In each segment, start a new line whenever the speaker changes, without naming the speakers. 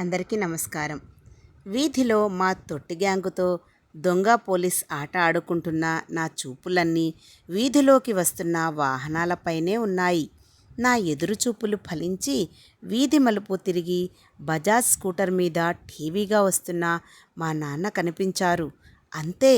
అందరికీ నమస్కారం. వీధిలో మా తొట్టి గ్యాంగుతో దొంగ పోలీస్ ఆట ఆడుకుంటున్న నా చూపులన్నీ వీధిలోకి వస్తున్న వాహనాలపైనే ఉన్నాయి. నా ఎదురు చూపులు ఫలించి వీధి మలుపు తిరిగి బజాజ్ స్కూటర్ మీద టీవీగా వస్తున్న మా నాన్న కనిపించారు. అంతే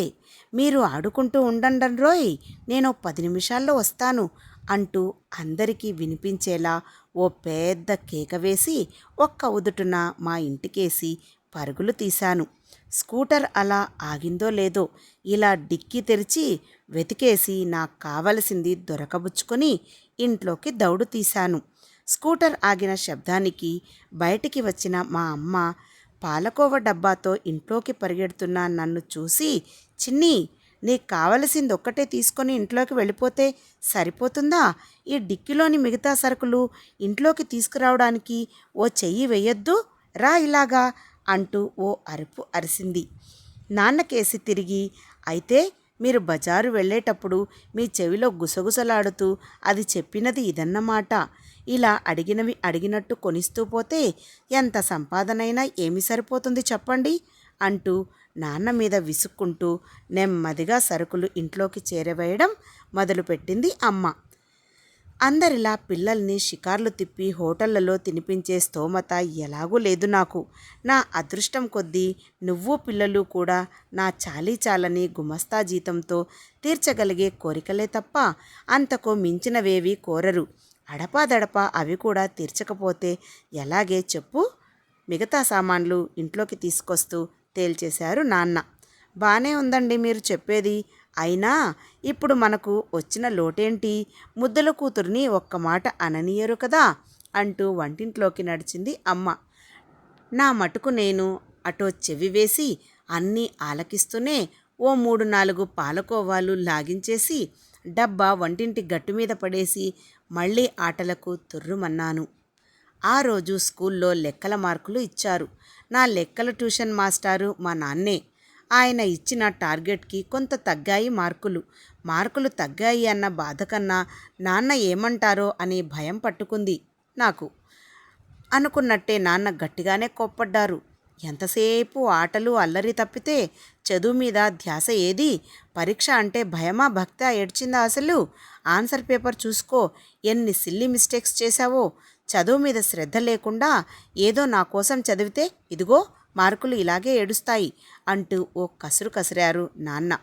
మీరు ఆడుకుంటూ ఉండండి రోయ్ నేను పది నిమిషాల్లో వస్తాను. అంటూ అందరికీ వినిపించేలా ఓ పెద్ద కేక వేసి ఒక్క ఉదుటున మా ఇంటికేసి పరుగులు తీశాను. స్కూటర్ అలా ఆగిందో లేదో ఇలా డిక్కీ తెరిచి వెతికేసి నాకు కావలసింది దొరకబుచ్చుకొని ఇంట్లోకి దౌడు తీశాను. స్కూటర్ ఆగిన శబ్దానికి బయటికి వచ్చిన మా అమ్మ పాలకోవ డబ్బాతో ఇంట్లోకి పరిగెడుతున్న నన్ను చూసి చిన్ని నీకు కావలసింది ఒక్కటే తీసుకొని ఇంట్లోకి వెళ్ళిపోతే సరిపోతుందా? ఈ డిక్కిలోని మిగతా సరుకులు ఇంట్లోకి తీసుకురావడానికి ఓ చెయ్యి వేయొద్దు? రా ఇలాగా అంటూ ఓ అరుపు అరిసింది. నాన్నకేసి తిరిగి అయితే మీరు బజారు వెళ్ళేటప్పుడు మీ చెవిలో గుసగుసలాడుతూ అది చెప్పినది ఇదన్నమాట ఇలా అడిగినవి అడిగినట్టు కొనిస్తూ పోతే ఎంత సంపాదనైనా ఏమి సరిపోతుంది చెప్పండి? అంటూ నాన్న మీద విసుక్కుంటూ నెమ్మదిగా సరుకులు ఇంట్లోకి చేరవేయడం మొదలుపెట్టింది అమ్మ. అందరిలా పిల్లల్ని షికార్లు తిప్పి హోటళ్ళలో తినిపించే స్తోమత ఎలాగూ లేదు నాకు. నా అదృష్టం కొద్దీ నువ్వు పిల్లలు కూడా నా చాలీ చాలని గుమస్తా జీతంతో తీర్చగలిగే కోరికలే తప్ప అంతకు మించినవేవి కోరరు. అడపాదడపా అవి కూడా తీర్చకపోతే ఎలాగే చెప్పు. మిగతా సామాన్లు ఇంట్లోకి తీసుకొస్తూ తేల్చేశారు నాన్న. బాగానే ఉందండి మీరు చెప్పేది. అయినా ఇప్పుడు మనకు వచ్చిన లోటేంటి? ముద్దల కూతుర్ని ఒక్క మాట అననీయరు కదా అంటూ వంటింట్లోకి నడిచింది అమ్మ. నా మటుకు నేను అటో చెవి వేసి అన్నీ ఆలకిస్తూనే ఓ మూడు నాలుగు పాలకోవాలు లాగించేసి డబ్బా వంటింటి గట్టు మీద పడేసి మళ్ళీ ఆటలకు తుర్రుమన్నాను. ఆ రోజు స్కూల్లో లెక్కల మార్కులు ఇచ్చారు. నా లెక్కల ట్యూషన్ మాస్టారు మా నాన్నే. ఆయన ఇచ్చిన టార్గెట్కి కొంత తగ్గాయి మార్కులు. మార్కులు తగ్గాయి అన్న బాధ కన్నా నాన్న ఏమంటారో అని భయం పట్టుకుంది నాకు. అనుకున్నట్టే నాన్న గట్టిగానే కోప్పడ్డారు. ఎంతసేపు ఆటలు అల్లరి తప్పితే చదువు మీద ధ్యాస ఏది? పరీక్ష అంటే భయమా భక్తా? ఏడ్చిందా అసలు? ఆన్సర్ పేపర్ చూసుకో. ఎన్ని సిల్లీ మిస్టేక్స్ చేశావో? చదువు మీద శ్రద్ధ లేకుండా ఏదో నా కోసం చదివితే ఇదిగో మార్కులు ఇలాగే ఏడుస్తాయి అంటూ ఓ కసురు కసిరారు నాన్న.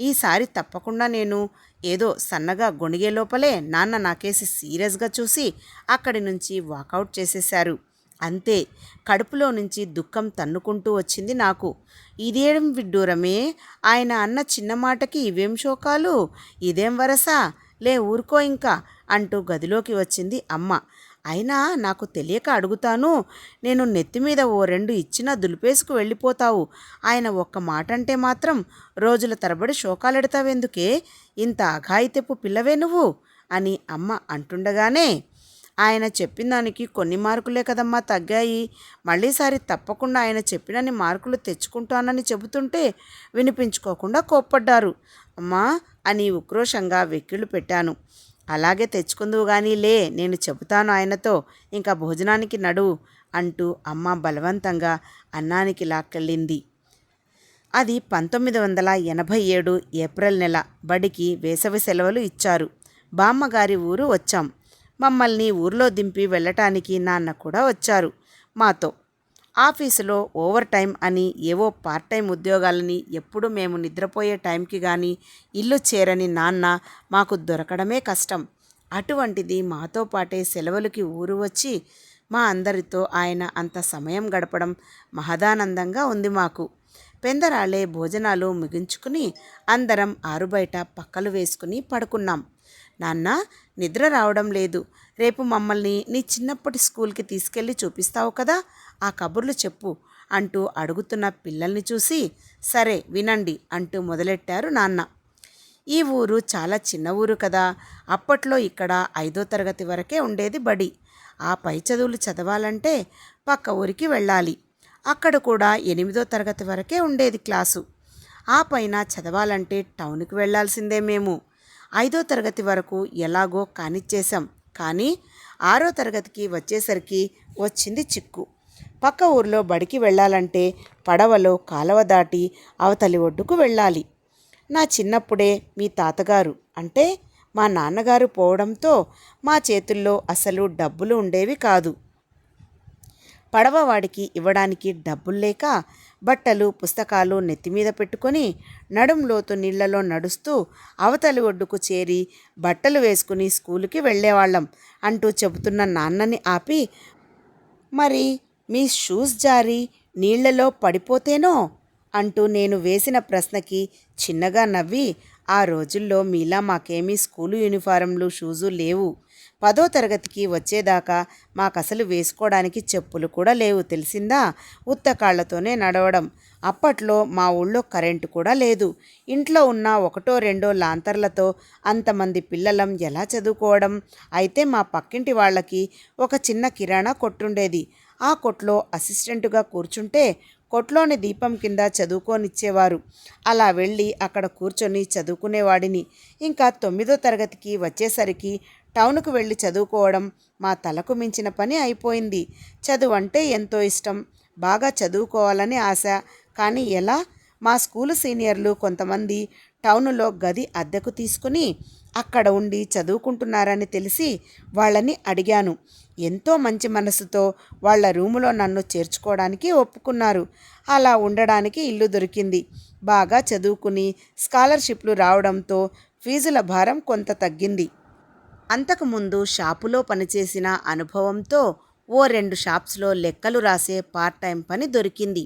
ఈసారి తప్పకుండా నేను ఏదో సన్నగా గొణిగే లోపలే నాన్న నాకేసి సీరియస్గా చూసి అక్కడి నుంచి వాకౌట్ చేసేశారు. అంతే. కడుపులో నుంచి దుఃఖం తన్నుకుంటూ వచ్చింది నాకు. ఇదేం విడ్డూరమే ఆయన అన్న చిన్న మాటకి ఇవేం శోకాలు? ఇదేం వరస? లే ఊరుకో ఇంకా అంటూ గదిలోకి వచ్చింది అమ్మ. అయినా నాకు తెలియక అడుగుతాను. నేను నెత్తి మీద ఓ రెండు ఇచ్చినా దులిపేసుకు వెళ్ళిపోతావు. ఆయన ఒక్క మాట అంటే మాత్రం రోజుల తరబడి శోకాలెడతావెందుకే? ఇంత అఘాయితెప్పు పిల్లవే నువ్వు? అని అమ్మ అంటుండగానే ఆయన చెప్పిన దానికి కొన్ని మార్కులే కదమ్మా తగ్గాయి. మళ్ళీసారి తప్పకుండా ఆయన చెప్పినన్ని మార్కులు తెచ్చుకుంటానని చెబుతుంటే వినిపించుకోకుండా కోప్పడ్డారు. అమ్మా అని ఉక్రోషంగా వెక్కిళ్ళు పెట్టాను. అలాగే తెచ్చుకుందువు కానీ లే నేను చెబుతాను ఆయనతో. ఇంకా భోజనానికి నడు అంటూ అమ్మ బలవంతంగా అన్నానికి లాక్కెళ్ళింది. అది పంతొమ్మిది వందల ఎనభై ఏడు ఏప్రిల్ నెల బడికి వేసవి సెలవులు ఇచ్చారు. బామ్మగారి ఊరు వచ్చాం. మమ్మల్ని ఊర్లో దింపి వెళ్ళటానికి నాన్న కూడా వచ్చారు. మాతో ఆఫీసులో ఓవర్ టైం అని ఏవో పార్ట్ టైం ఉద్యోగాలని ఎప్పుడు మేము నిద్రపోయే టైంకి కానీ ఇల్లు చేరని నాన్న మాకు దొరకడమే కష్టం. అటువంటిది మాతో పాటే సెలవులకి ఊరు వచ్చి మా అందరితో ఆయన అంత సమయం గడపడం మహదానందంగా ఉంది మాకు. పెందరాలే భోజనాలు ముగించుకుని అందరం ఆరుబయట పక్కలు వేసుకుని పడుకున్నాం. నాన్న నిద్ర రావడం లేదు. రేపు మమ్మల్ని నీ చిన్నప్పటి స్కూల్కి తీసుకెళ్ళి చూపిస్తావు కదా? ఆ కబుర్లు చెప్పు అంటూ అడుగుతున్న పిల్లల్ని చూసి సరే వినండి అంటూ మొదలెట్టారు నాన్న. ఈ ఊరు చాలా చిన్న ఊరు కదా. అప్పట్లో ఇక్కడ ఐదో తరగతి వరకే ఉండేది బడి. ఆ పై చదువులు చదవాలంటే పక్క ఊరికి వెళ్ళాలి. అక్కడ కూడా ఎనిమిదో తరగతి వరకే ఉండేది క్లాసు. ఆ పైన చదవాలంటే టౌన్కి వెళ్ళాల్సిందే మేము. ఐదో తరగతి వరకు ఎలాగో కానిచ్చేశాం. కానీ ఆరో తరగతికి వచ్చేసరికి వచ్చింది చిక్కు. పక్క ఊర్లో బడికి వెళ్ళాలంటే పడవలో కాలవ దాటి అవతలి ఒడ్డుకు వెళ్ళాలి. నా చిన్నప్పుడే మీ తాతగారు అంటే మా నాన్నగారు పోవడంతో మా చేతుల్లో అసలు డబ్బులు ఉండేవి కాదు. పడవ వాడికి ఇవ్వడానికి డబ్బులు లేక బట్టలు పుస్తకాలు నెత్తిమీద పెట్టుకొని నడుం లోతు నీళ్ళలో నడుస్తూ అవతలి ఒడ్డుకు చేరి బట్టలు వేసుకుని స్కూలుకి వెళ్ళేవాళ్ళం అంటూ చెబుతున్న నాన్నని ఆపి మరి మీ షూస్ జారి నీళ్ళలో పడిపోతేనో? అంటూ నేను వేసిన ప్రశ్నకి చిన్నగా నవ్వి ఆ రోజుల్లో మీలా మాకేమీ స్కూలు యూనిఫారంలు షూజు లేవు. పదో తరగతికి వచ్చేదాకా మాకసలు వేసుకోవడానికి చెప్పులు కూడా లేవు తెలిసిందా? ఉత్త కాళ్ళతోనే నడవడం. అప్పట్లో మా ఊళ్ళో కరెంటు కూడా లేదు. ఇంట్లో ఉన్న ఒకటో రెండో లాంతర్లతో అంతమంది పిల్లలం ఎలా చదువుకోవడం? అయితే మా పక్కింటి వాళ్ళకి ఒక చిన్న కిరాణా కొట్టుండేది. ఆ కొట్లో అసిస్టెంటుగా కూర్చుంటే కొట్లోని దీపం కింద చదువుకోనిచ్చేవారు. అలా వెళ్ళి అక్కడ కూర్చొని చదువుకునేవాడిని. ఇంకా తొమ్మిదో తరగతికి వచ్చేసరికి టౌన్కు వెళ్ళి చదువుకోవడం మా తలకు మించిన పని అయిపోయింది. చదువు అంటే ఎంతో ఇష్టం. బాగా చదువుకోవాలని ఆశ. కానీ ఎలా? మా స్కూలు సీనియర్లు కొంతమంది టౌన్లో గది అద్దెకు తీసుకుని అక్కడ ఉండి చదువుకుంటున్నారని తెలిసి వాళ్ళని అడిగాను. ఎంతో మంచి మనసుతో వాళ్ళ రూములో నన్ను చేర్చుకోవడానికి ఒప్పుకున్నారు. అలా ఉండడానికి ఇల్లు దొరికింది. బాగా చదువుకుని స్కాలర్షిప్లు రావడంతో ఫీజుల భారం కొంత తగ్గింది. అంతకుముందు షాపులో పనిచేసిన అనుభవంతో ఓ రెండు షాప్స్లో లెక్కలు రాసే పార్ట్ టైం పని దొరికింది.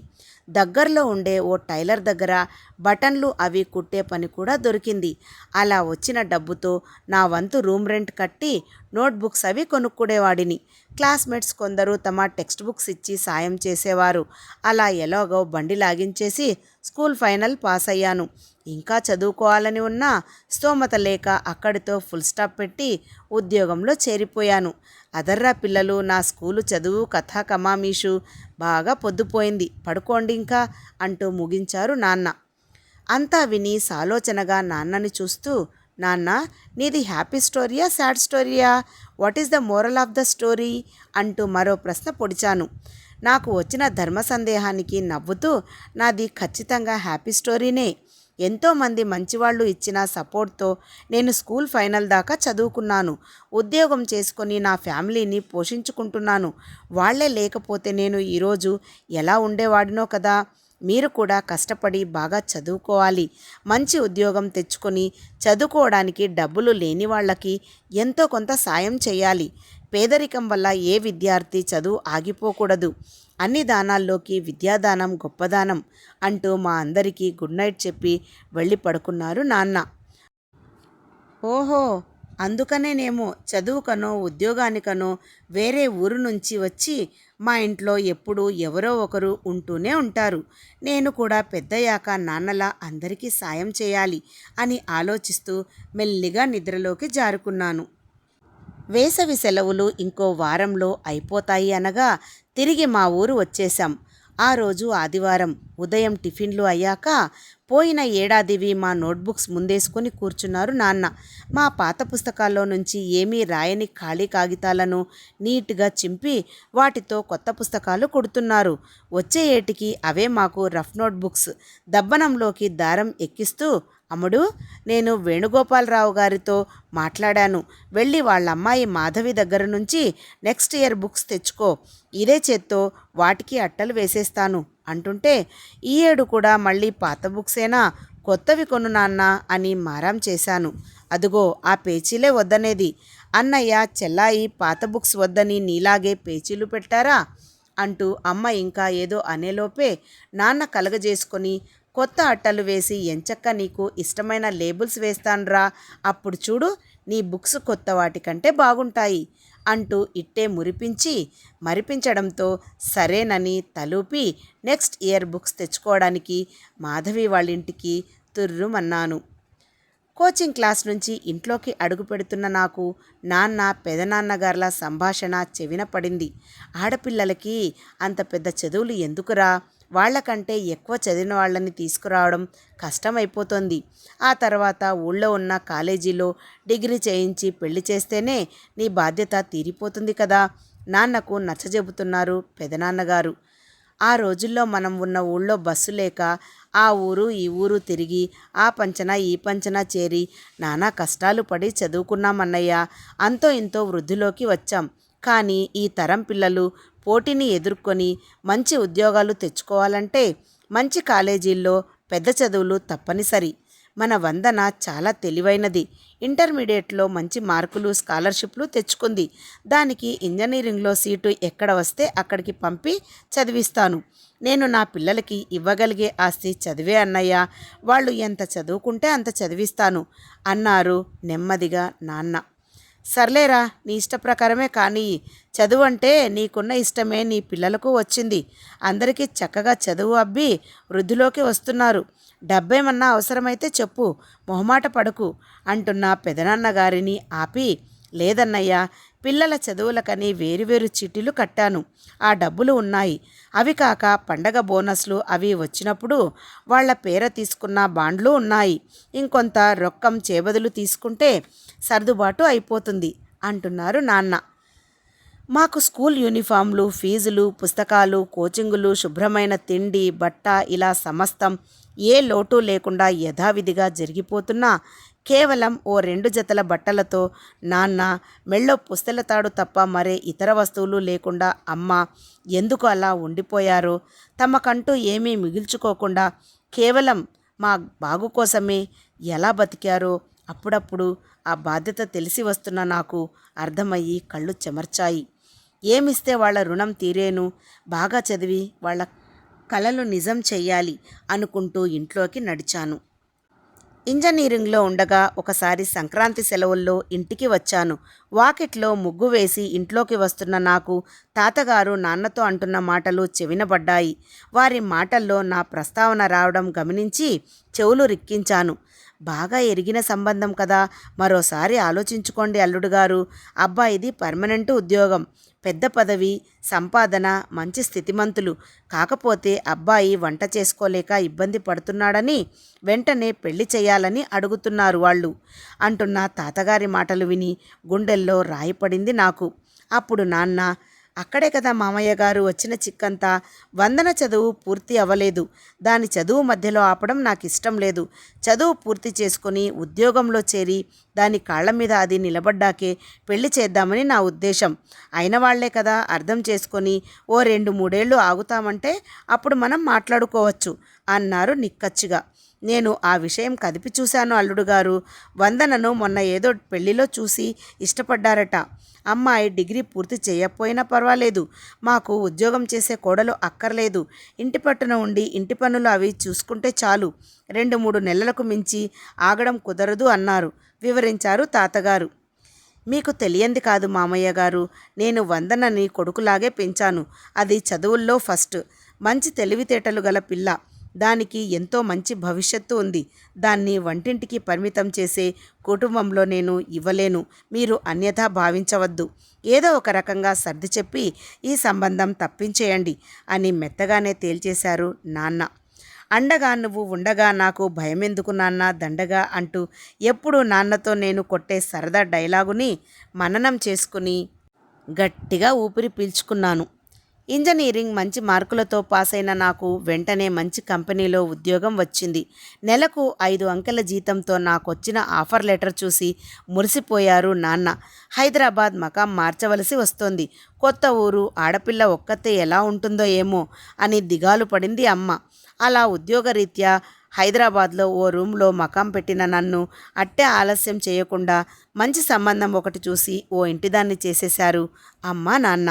దగ్గరలో ఉండే ఓ టైలర్ దగ్గర బటన్లు అవి కుట్టే పని కూడా దొరికింది. అలా వచ్చిన డబ్బుతో నా వంతు రూమ్ రెంట్ కట్టి నోట్బుక్స్ అవి కొనుక్కునేవాడిని. క్లాస్మేట్స్ కొందరు తమ టెక్స్ట్ బుక్స్ ఇచ్చి సాయం చేసేవారు. అలా ఎలాగో బండి లాగించేసి స్కూల్ ఫైనల్ పాస్ అయ్యాను. ఇంకా చదువుకోవాలని ఉన్నా స్తోమత లేక అక్కడితో ఫుల్ స్టాప్ పెట్టి ఉద్యోగంలో చేరిపోయాను. అదర్రా పిల్లలు నా స్కూలు చదువు కథా కమామీషు బాగా పొద్దుపోయింది. పడుకోండి ఇంకా అంటూ ముగించారు నాన్న. అంతా విని సాలోచనగా నాన్నని చూస్తూ నాన్న నీది హ్యాపీ స్టోరీయా sad స్టోరీయా? What is the moral of the story? అంటూ మరో ప్రశ్న పొడిచాను. నాకు వచ్చిన ధర్మ సందేహానికి నవ్వుతూ నాది ఖచ్చితంగా హ్యాపీ స్టోరీనే. ఎంతోమంది మంచివాళ్ళు ఇచ్చిన సపోర్ట్తో నేను స్కూల్ ఫైనల్ దాకా చదువుకున్నాను. ఉద్యోగం చేసుకొని నా ఫ్యామిలీని పోషించుకుంటున్నాను. వాళ్ళే లేకపోతే నేను ఈరోజు ఎలా ఉండేవాడినో కదా! మీరు కూడా కష్టపడి బాగా చదువుకోవాలి. మంచి ఉద్యోగం తెచ్చుకొని చదువుకోవడానికి డబ్బులు లేని వాళ్ళకి ఎంతో కొంత సాయం చేయాలి. పేదరికం వల్ల ఏ విద్యార్థి చదువు ఆగిపోకూడదు. అన్ని దానాల్లోకి విద్యాదానం గొప్పదానం అంటూ మా అందరికీ గుడ్ నైట్ చెప్పి వెళ్ళి పడుకున్నారు నాన్న. ఓహో అందుకనేనేమో చదువుకనో ఉద్యోగానికనో వేరే ఊరు నుంచి వచ్చి మా ఇంట్లో ఎప్పుడూ ఎవరో ఒకరు ఉంటూనే ఉంటారు. నేను కూడా పెద్దయ్యాక నాన్నలా అందరికీ సాయం చేయాలి అని ఆలోచిస్తూ మెల్లిగా నిద్రలోకి జారుకున్నాను. వేసవి సెలవులు ఇంకో వారంలో అయిపోతాయి అనగా తిరిగి మా ఊరు వచ్చేశాం. ఆ రోజు ఆదివారం ఉదయం టిఫిన్లు అయ్యాక పోయిన ఏడాదివి మా నోట్బుక్స్ ముందేసుకొని కూర్చున్నారు నాన్న. మా పాత పుస్తకాల్లో నుంచి ఏమీ రాయని ఖాళీ కాగితాలను నీట్గా చింపి వాటితో కొత్త పుస్తకాలు కొడుతున్నారు. వచ్చే ఏటికి అవే మాకు రఫ్ నోట్బుక్స్. దబ్బనంలోకి దారం ఎక్కిస్తూ అమ్ముడు నేను వేణుగోపాలరావు గారితో మాట్లాడాను. వెళ్ళి వాళ్ళ అమ్మాయి మాధవి దగ్గర నుంచి నెక్స్ట్ ఇయర్ బుక్స్ తెచ్చుకో. ఇదే చేత్తో వాటికి అట్టలు వేసేస్తాను అంటుంటే ఈ ఏడు కూడా మళ్ళీ పాత బుక్సేనా? కొత్తవి కొను నాన్న అని మారాం చేశాను. అదుగో ఆ పేచీలే వద్దనేది. అన్నయ్య చెల్లాయి పాత బుక్స్ వద్దని నీలాగే పేచీలు పెట్టారా? అంటూ అమ్మ ఇంకా ఏదో అనేలోపే నాన్న కలగజేసుకొని కొత్త అట్టలు వేసి ఎంచక్క నీకు ఇష్టమైన లేబుల్స్ వేస్తాన్రా. అప్పుడు చూడు నీ బుక్స్ కొత్త వాటికంటే బాగుంటాయి అంటూ ఇట్టే మురిపించి మరిపించడంతో సరేనని తలూపి నెక్స్ట్ ఇయర్ బుక్స్ తెచ్చుకోవడానికి మాధవి వాళ్ళ ఇంటికి తుర్రుమన్నాను. కోచింగ్ క్లాస్ నుంచి ఇంట్లోకి అడుగు పెడుతున్న నాకు నాన్న పెదనాన్నగార్ల సంభాషణ చెవిన పడింది. ఆడపిల్లలకి అంత పెద్ద చదువులు ఎందుకురా? వాళ్ళకంటే ఎక్కువ చదివిన వాళ్ళని తీసుకురావడం కష్టమైపోతుంది. ఆ తర్వాత ఊళ్ళో ఉన్న కాలేజీలో డిగ్రీ చేయించి పెళ్ళి చేస్తేనే నీ బాధ్యత తీరిపోతుంది కదా. నాన్నకు నచ్చజెబుతున్నారు పెదనాన్నగారు. ఆ రోజుల్లో మనం ఉన్న ఊళ్ళో బస్సు లేక ఆ ఊరు ఈ ఊరు తిరిగి ఆ పంచన ఈ పంచన చేరి నానా కష్టాలు పడి చదువుకున్నామన్నయ్య. అంతో ఇంతో వృద్ధిలోకి వచ్చాం. కానీ ఈ తరం పిల్లలు పోటీని ఎదుర్కొని మంచి ఉద్యోగాలు తెచ్చుకోవాలంటే మంచి కాలేజీల్లో పెద్ద చదువులు తప్పనిసరి. మన వందన చాలా తెలివైనది. ఇంటర్మీడియట్లో మంచి మార్కులు స్కాలర్షిప్లు తెచ్చుకుంది. దానికి ఇంజనీరింగ్లో సీటు ఎక్కడ వస్తే అక్కడికి పంపి చదివిస్తాను. నేను నా పిల్లలకి ఇవ్వగలిగే ఆస్తి చదివే అన్నయ్య. వాళ్ళు ఎంత చదువుకుంటే అంత చదివిస్తాను అన్నారు నెమ్మదిగా నాన్న. సర్లేరా నీ ఇష్ట ప్రకారమే కానీ చదువు అంటే నీకున్న ఇష్టమే నీ పిల్లలకు వచ్చింది. అందరికీ చక్కగా చదువు అబ్బి వృద్ధిలోకి వస్తున్నారు. డబ్బేమన్నా అవసరమైతే చెప్పు మొహమాట పడకు అంటున్న పెదనాన్న గారిని ఆపి లేదన్నయ్య పిల్లల చదువులకని వేరువేరు చీటీలు కట్టాను. ఆ డబ్బులు ఉన్నాయి. అవి కాక పండగ బోనస్లు అవి వచ్చినప్పుడు వాళ్ళ పేర తీసుకున్న బాండ్లు ఉన్నాయి. ఇంకొంత రొక్కం చేబదులు తీసుకుంటే సర్దుబాటు అయిపోతుంది అంటున్నారు నాన్న. మాకు స్కూల్ యూనిఫామ్లు ఫీజులు పుస్తకాలు కోచింగులు శుభ్రమైన తిండి బట్ట ఇలా సమస్తం ఏ లోటు లేకుండా యథావిధిగా జరిగిపోతున్నా కేవలం ఓ రెండు జతల బట్టలతో నాన్న మెళ్ళో పుస్తల తాడు తప్ప మరే ఇతర వస్తువులు లేకుండా అమ్మ ఎందుకు అలా ఉండిపోయారో? తమకంటూ ఏమీ మిగిల్చుకోకుండా కేవలం మా బాగు కోసమే ఎలా బతికారో? అప్పుడప్పుడు ఆ బాధ్యత తెలిసి వస్తున్న నాకు అర్థమయ్యి కళ్ళు చెమర్చాయి. ఏమిస్తే వాళ్ళ రుణం తీరేను? బాగా చదివి వాళ్ళ కలలు నిజం చెయ్యాలి అనుకుంటూ ఇంట్లోకి నడిచాను. ఇంజనీరింగ్లో ఉండగా ఒకసారి సంక్రాంతి సెలవుల్లో ఇంటికి వచ్చాను. వాకిట్లో ముగ్గు వేసి ఇంట్లోకి వస్తున్న నాకు తాతగారు నాన్నతో అంటున్న మాటలు చెవినబడ్డాయి. వారి మాటల్లో నా ప్రస్తావన రావడం గమనించి చెవులు రిక్కించాను. బాగా ఎరిగిన సంబంధం కదా? మరోసారి ఆలోచించుకోండి అల్లుడు గారు. అబ్బాయిది పర్మనెంట్ ఉద్యోగం. పెద్ద పదవి సంపాదన మంచి స్థితిమంతులు. కాకపోతే అబ్బాయి వంట చేసుకోలేక ఇబ్బంది పడుతున్నాడని వెంటనే పెళ్ళి చేయాలని అడుగుతున్నారు వాళ్ళు. అంటున్న తాతగారి మాటలు విని గుండెల్లో రాయి పడింది నాకు. అప్పుడు నాన్న అక్కడే కదా మామయ్య గారు వచ్చిన చిక్కంతా. వందన చదువు పూర్తి అవ్వలేదు. దాని చదువు మధ్యలో ఆపడం నాకు ఇష్టం లేదు. చదువు పూర్తి చేసుకొని ఉద్యోగంలో చేరి దాని కాళ్ళ మీద అది నిలబడ్డాకే పెళ్ళి చేద్దామని నా ఉద్దేశం. అయిన వాళ్ళే కదా అర్థం చేసుకొని ఓ రెండు మూడేళ్ళు ఆగుతామంటే అప్పుడు మనం మాట్లాడుకోవచ్చు అన్నారు నిక్కచ్చిగా. నేను ఆ విషయం కదిపి చూశాను అల్లుడు గారు. వందనను మొన్న ఏదో పెళ్ళిలో చూసి ఇష్టపడ్డారట. అమ్మాయి డిగ్రీ పూర్తి చేయకపోయినా పర్వాలేదు. మాకు ఉద్యోగం చేసే కోడలు అక్కర్లేదు. ఇంటి పట్టున ఉండి ఇంటి పనులు అవి చూసుకుంటే చాలు. రెండు మూడు నెలలకు మించి ఆగడం కుదరదు అన్నారు. వివరించారు తాతగారు. మీకు తెలియంది కాదు మామయ్య గారు. నేను వందనని కొడుకులాగే పెంచాను. అది చదువుల్లో ఫస్ట్. మంచి తెలివితేటలు గల పిల్ల. దానికి ఎంతో మంచి భవిష్యత్తు ఉంది. దాన్ని వంటింటికి పరిమితం చేసే కుటుంబంలో నేను ఇవ్వలేను. మీరు అన్యథా భావించవద్దు. ఏదో ఒక రకంగా సర్ది చెప్పి ఈ సంబంధం తప్పించేయండి అని మెత్తగానే తేల్చేశారు నాన్న. అండగా నువ్వు ఉండగా నాకు భయమెందుకు నాన్న దండగా అంటూ ఎప్పుడు నాన్నతో నేను కొట్టే సరదా డైలాగుని మననం చేసుకుని గట్టిగా ఊపిరి పీల్చుకున్నాను. ఇంజనీరింగ్ మంచి మార్కులతో పాస్ అయిన నాకు వెంటనే మంచి కంపెనీలో ఉద్యోగం వచ్చింది. నెలకు ఐదు అంకెల జీతంతో నాకు వచ్చిన ఆఫర్ లెటర్ చూసి మురిసిపోయారు నాన్న. హైదరాబాద్ మకాం మార్చవలసి వస్తోంది. కొత్త ఊరు ఆడపిల్ల ఒక్కతే ఎలా ఉంటుందో ఏమో అని దిగాలు పడింది అమ్మ. అలా ఉద్యోగరీత్యా హైదరాబాద్లో ఓ రూమ్లో మకాం పెట్టిన నన్ను అట్టే ఆలస్యం చేయకుండా మంచి సంబంధం ఒకటి చూసి ఓ ఇంటిదాన్ని చేసేశారు అమ్మ నాన్న.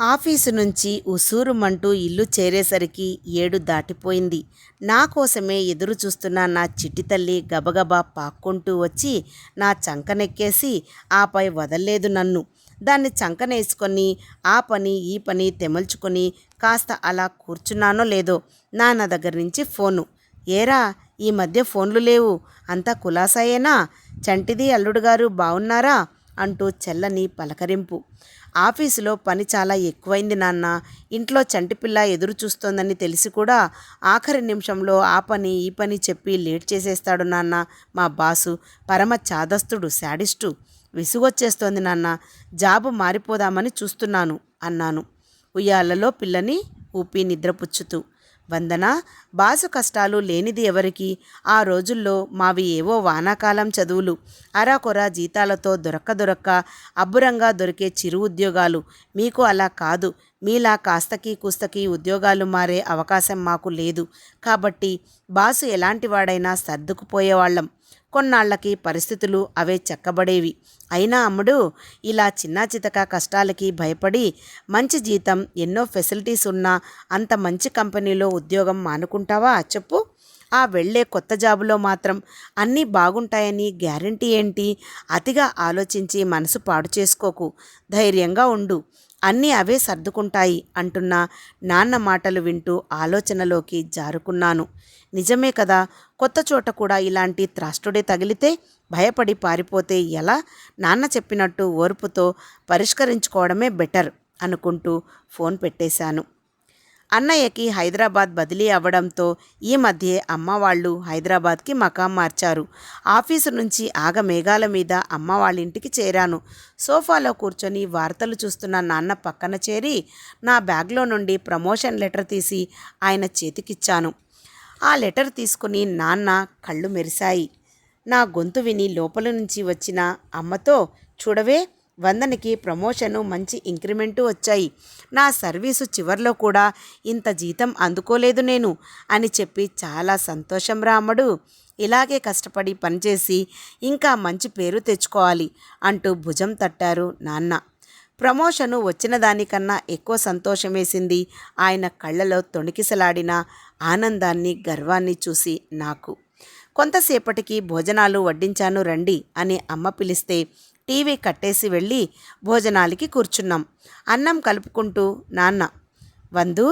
ఆఫీసు నుంచి ఉసూరుమంటూ ఇల్లు చేరేసరికి ఏడు దాటిపోయింది. నా కోసమే ఎదురు చూస్తున్న నా చిట్టి తల్లి గబగబా పాక్కుంటూ వచ్చి నా చంకనెక్కేసి ఆపై వదల్లేదు నన్ను. దాన్ని చంకనేసుకొని ఆ పని ఈ పని తెమల్చుకొని కాస్త అలా కూర్చున్నానో లేదో నాన్న దగ్గర నుంచి ఫోను. ఏరా ఈ మధ్య ఫోన్లు లేవు. అంతా కులాసాయేనా? చంటిది అల్లుడు గారు బాగున్నారా అంటూ చెల్లని పలకరింపు. ఆఫీసులో పని చాలా ఎక్కువైంది నాన్న. ఇంట్లో చంటిపిల్ల ఎదురు చూస్తోందని తెలిసి కూడా ఆఖరి నిమిషంలో ఆ పని ఈ పని చెప్పి లేట్ చేసేస్తాడు నాన్న. మా బాసు పరమ చాదస్తుడు శాడిస్టు. విసుగొచ్చేస్తోంది నాన్న. జాబు మారిపోదామని చూస్తున్నాను అన్నాను. ఉయ్యాలలో పిల్లని ఊపి నిద్రపుచ్చుతూ. వందన బాసు కష్టాలు లేనిది ఎవరికి? ఆ రోజుల్లో మావి ఏవో వానాకాలం చదువులు. అరాకొరా జీతాలతో దొరక్క దొరక్క అబ్బురంగా దొరికే చిరు ఉద్యోగాలు. మీకు అలా కాదు. మీలా కాస్తకి కుస్తకి ఉద్యోగాలు మారే అవకాశం మాకు లేదు. కాబట్టి బాసు ఎలాంటి వాడైనా సర్దుకుపోయేవాళ్ళం. కొన్నాళ్ళకి పరిస్థితులు అవే చెక్కబడేవి. అయినా అమ్ముడు ఇలా చిన్న చితక కష్టాలకి భయపడి మంచి జీతం ఎన్నో ఫెసిలిటీస్ ఉన్నా అంత మంచి కంపెనీలో ఉద్యోగం మానుకుంటావా చెప్పు. ఆ వెళ్ళే కొత్త జాబులో మాత్రం అన్నీ బాగుంటాయని గ్యారంటీ ఏంటి? అతిగా ఆలోచించి మనసు పాడు చేసుకోకు. ధైర్యంగా ఉండు. అన్నీ అవే సర్దుకుంటాయి అంటున్న నాన్న మాటలు వింటూ ఆలోచనలోకి జారుకున్నాను. నిజమే కదా కొత్త చోట కూడా ఇలాంటి త్రాష్టుడే తగిలితే భయపడి పారిపోతే ఎలా? నాన్న చెప్పినట్టు ఓర్పుతో పరిష్కరించుకోవడమే బెటర్ అనుకుంటూ ఫోన్ పెట్టేశాను. అన్నయ్యకి హైదరాబాద్ బదిలీ అవ్వడంతో ఈ మధ్యే అమ్మ వాళ్ళు హైదరాబాద్కి మకాం మార్చారు. ఆఫీసు నుంచి ఆగమేఘాల మీద అమ్మ వాళ్ళ ఇంటికి చేరాను. సోఫాలో కూర్చొని వార్తలు చూస్తున్న నాన్న పక్కన చేరి నా బ్యాగ్లో నుండి ప్రమోషన్ లెటర్ తీసి ఆయన చేతికిచ్చాను. ఆ లెటర్ తీసుకుని నాన్న కళ్ళు మెరిశాయి. నా గొంతు విని లోపల నుంచి వచ్చిన అమ్మతో చూడవే వందనికి ప్రమోషను మంచి ఇంక్రిమెంటు వచ్చాయి. నా సర్వీసు చివర్లో కూడా ఇంత జీతం అందుకోలేదు నేను అని చెప్పి చాలా సంతోషం రామడు ఇలాగే కష్టపడి పనిచేసి ఇంకా మంచి పేరు తెచ్చుకోవాలి అంటూ భుజం తట్టారు నాన్న. ప్రమోషను వచ్చిన దానికన్నా ఎక్కువ సంతోషమేసింది ఆయన కళ్ళలో తొణికిసలాడిన ఆనందాన్ని గర్వాన్ని చూసి నాకు. కొంతసేపటికి భోజనాలు వడ్డించాను రండి అని అమ్మ పిలిస్తే టీవీ కట్టేసి వెళ్ళి భోజనాలకి కూర్చున్నాం. అన్నం కలుపుకుంటూ నాన్న వందు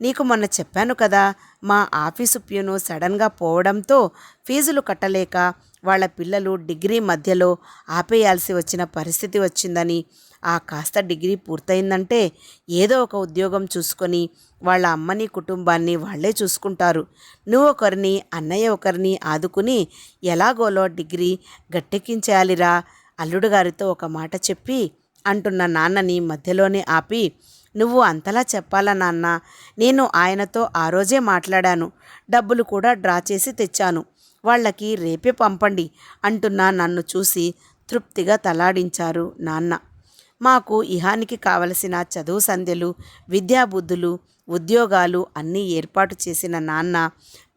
నీకు మొన్న చెప్పాను కదా మా ఆఫీసు ప్యూను సడన్గా పోవడంతో ఫీజులు కట్టలేక వాళ్ళ పిల్లలు డిగ్రీ మధ్యలో ఆపేయాల్సి వచ్చిన పరిస్థితి వచ్చిందని ఆ కాస్త డిగ్రీ పూర్తయిందంటే ఏదో ఒక ఉద్యోగం చూసుకొని వాళ్ళ అమ్మని కుటుంబాన్ని వాళ్ళే చూసుకుంటారు. నువ్వు ఒకరిని అన్నయ్య ఒకరిని ఆదుకుని ఎలాగోలో డిగ్రీ గట్టెక్కించేయాలిరా అల్లుడు గారితో ఒక మాట చెప్పి అంటున్న నాన్నని మధ్యలోనే ఆపి నువ్వు అంతలా చెప్పాలా నాన్న? నేను ఆయనతో ఆ రోజే మాట్లాడాను. డబ్బులు కూడా డ్రా చేసి తెచ్చాను. వాళ్ళకి రేపే పంపండి అంటున్న నన్ను చూసి తృప్తిగా తలాడించారు నాన్న. మాకు ఇహానికి కావలసిన చదువు సంధ్యలు విద్యాబుద్ధులు ఉద్యోగాలు అన్నీ ఏర్పాటు చేసిన నాన్న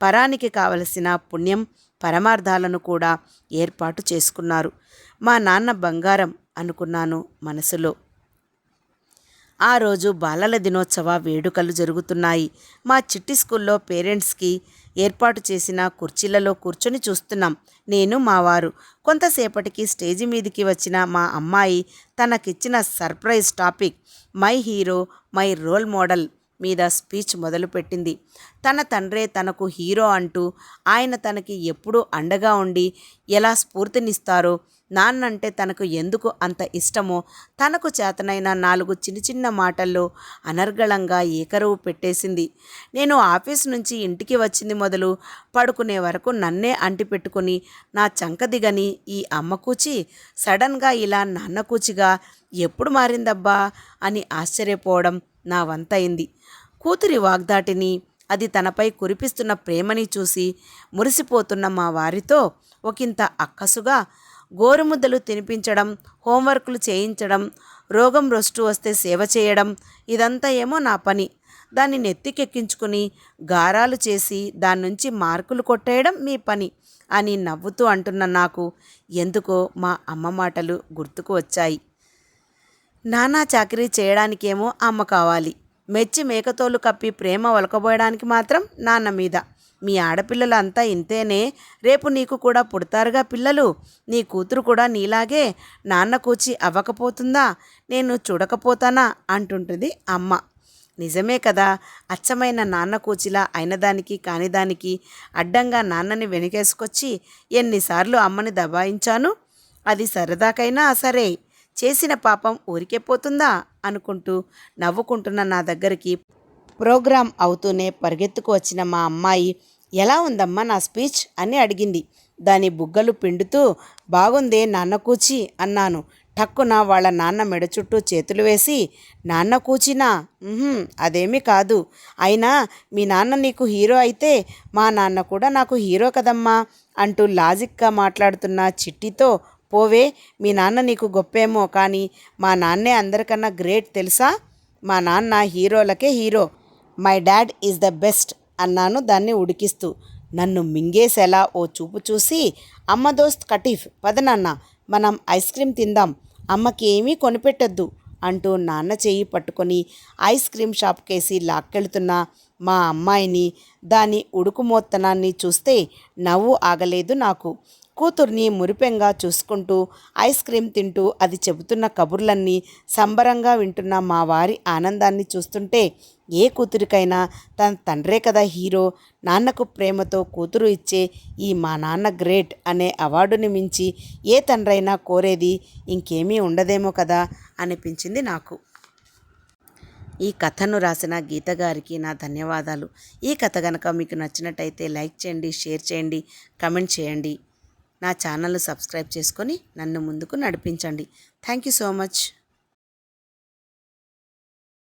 పరానికి కావలసిన పుణ్యం పరమార్థాలను కూడా ఏర్పాటు చేసుకున్నారు. మా నాన్న బంగారం అనుకున్నాను మనసులో. ఆ రోజు బాలల దినోత్సవ వేడుకలు జరుగుతున్నాయి. మా చిట్టి స్కూల్లో పేరెంట్స్కి ఏర్పాటు చేసిన కుర్చీలలో కూర్చొని చూస్తున్నాం. నేను మా వారు. కొంతసేపటికి స్టేజి మీదికి వచ్చిన మా అమ్మాయి తనకిచ్చిన surprise topic my hero my role model మీద స్పీచ్ మొదలుపెట్టింది. తన తండ్రే తనకు హీరో అంటూ ఆయన తనకి ఎప్పుడూ అండగా ఉండి ఎలా స్ఫూర్తినిస్తారో నాన్నంటే తనకు ఎందుకు అంత ఇష్టమో తనకు చేతనైన నాలుగు చిన్న చిన్న మాటల్లో అనర్గళంగా ఏకరువు పెట్టేసింది. నేను ఆఫీస్ నుంచి ఇంటికి వచ్చింది మొదలు పడుకునే వరకు నన్నే అంటిపెట్టుకుని నా చంక దిగని ఈ అమ్మ కూచి సడన్గా ఇలా నాన్న కూచిగా ఎప్పుడు మారిందబ్బా అని ఆశ్చర్యపోవడం నా వంతైంది. కూతురి వాగ్దాటిని అది తనపై కురిపిస్తున్న ప్రేమని చూసి మురిసిపోతున్న మా వారితో ఒకంత అక్కసుగా గోరుముద్దలు తినిపించడం హోంవర్క్లు చేయించడం రోగం రొస్టు వస్తే సేవ చేయడం ఇదంతా ఏమో నా పని. దాన్ని నెత్తికెక్కించుకుని గారాలు చేసి దాని నుంచి మార్కులు కొట్టేయడం మీ పని అని నవ్వుతూ అంటున్న నాకు ఎందుకో మా అమ్మ మాటలు గుర్తుకు వచ్చాయి. నానా చాకరీ చేయడానికేమో అమ్మ కావాలి. మెచ్చి మేకతోలు కప్పి ప్రేమ ఒలకబోయడానికి మాత్రం నాన్న మీద. మీ ఆడపిల్లలు అంతా ఇంతేనే. రేపు నీకు కూడా పుడతారుగా పిల్లలు. నీ కూతురు కూడా నీలాగే నాన్న కూచి అవ్వకపోతుందా? నేను చూడకపోతానా? అంటుంటుంది అమ్మ. నిజమే కదా. అచ్చమైన నాన్న కూచిలా అయినదానికి కానిదానికి అడ్డంగా నాన్నని వెనకేసుకొచ్చి ఎన్నిసార్లు అమ్మని దబాయించాను? అది సరదాకైనా సరే. చేసిన పాపం ఊరికే పోతుందా? అనుకుంటూ నవ్వుకుంటున్న నా దగ్గరికి ప్రోగ్రాం అవుతూనే పరిగెత్తుకు వచ్చిన మా అమ్మాయి ఎలా ఉందమ్మా నా స్పీచ్? అని అడిగింది. దాని బుగ్గలు పిండుతూ బాగుందే నాన్న కూచి అన్నాను. టక్కున వాళ్ళ నాన్న మెడ చుట్టూ చేతులు వేసి నాన్న కూచినా? అదేమీ కాదు. అయినా మీ నాన్న నీకు హీరో అయితే మా నాన్న కూడా నాకు హీరో కదమ్మా అంటూ లాజిక్గా మాట్లాడుతున్న చిట్టితో పోవే మీ నాన్న నీకు గొప్పేమో కానీ మా నాన్నే అందరికన్నా గ్రేట్ తెలుసా? మా నాన్న హీరోలకే hero. My dad is the best అన్నాను దాన్ని ఉడికిస్తూ. నన్ను మింగేసేలా ఓ చూపు చూసి అమ్మ దోస్త్ కటీఫ్ పదనాన్న మనం ఐస్ క్రీమ్ తిందాం అమ్మకి ఏమీ కొనిపెట్టొద్దు అంటూ నాన్న చేయి పట్టుకొని ఐస్ క్రీమ్ షాప్కేసి లాక్కెళ్తున్న మా అమ్మాయిని దాని ఉడుకుమోత్తనాన్ని చూస్తే నవ్వు ఆగలేదు నాకు. కూతుర్ని మురిపెంగా చూసుకుంటూ ఐస్ క్రీమ్ తింటూ అది చెబుతున్న కబుర్లన్నీ సంబరంగా వింటున్న మా వారి ఆనందాన్ని చూస్తుంటే ఏ కూతురికైనా తన తండ్రే కదా హీరో నాన్నకు ప్రేమతో కూతురు ఇచ్చే ఈ మా నాన్న గ్రేట్ అనే అవార్డుని మించి ఏ తండ్రైనా కోరేది ఇంకేమీ ఉండదేమో కదా అనిపించింది నాకు. ఈ కథను రాసిన గీత గారికి నా ధన్యవాదాలు. ఈ కథ కనుక మీకు నచ్చినట్టయితే లైక్ చేయండి షేర్ చేయండి కమెంట్ చేయండి. నా ఛానల్ సబ్స్క్రైబ్ చేసుకొని నన్ను ముందుకు నడిపించండి. Thank you so much.